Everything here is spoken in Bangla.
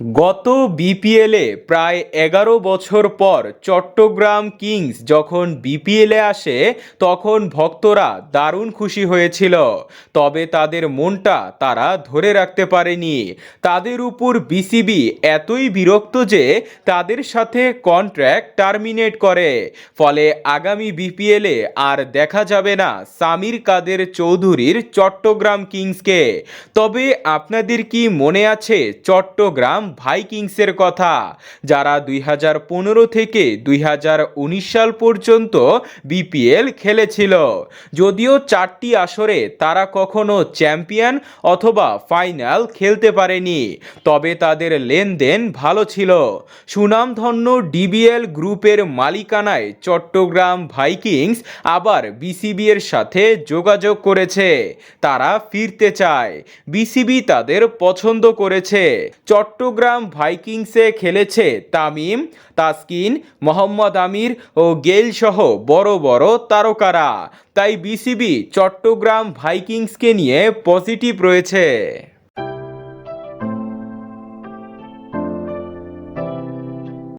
গত বিপিএলে প্রায় এগারো বছর পর চট্টগ্রাম কিংস যখন বিপিএলে আসে, তখন ভক্তরা দারুণ খুশি হয়েছিল। তবে তাদের মনটা তারা ধরে রাখতে পারেনি। তাদের উপর বিসিবি এতই বিরক্ত যে তাদের সাথে কন্ট্রাক্ট টার্মিনেট করে। ফলে আগামী বিপিএলে আর দেখা যাবে না সামির কাদের চৌধুরীর চট্টগ্রাম কিংসকে। তবে আপনাদের কি মনে আছে চট্টগ্রাম ভাইকিংসের কথা, যারা দুই হাজার পনেরো থেকে দুই হাজার উনিশ সাল পর্যন্ত বিপিএল খেলেছিল। যদিও চারটি আসরে তারা কখনো চ্যাম্পিয়ন অথবা ফাইনাল খেলতে পারেনি, তবে তাদের লেনদেন ভালো ছিল। সুনামধন্য ডিবিএল গ্রুপের মালিকানায় চট্টগ্রাম ভাইকিংস আবার বিসিবি এর সাথে যোগাযোগ করেছে। তারা ফিরতে চায়, বিসিবি তাদের পছন্দ করেছে। চট্টগ্রাম ভাইকিংসে খেলেছে তামিম, তাসকিন, মোহাম্মদ আমির ও গেইল সহ বড় বড় তারকারা। তাই বিসিবি চট্টগ্রাম ভাইকিংসকে নিয়ে পজিটিভ রয়েছে।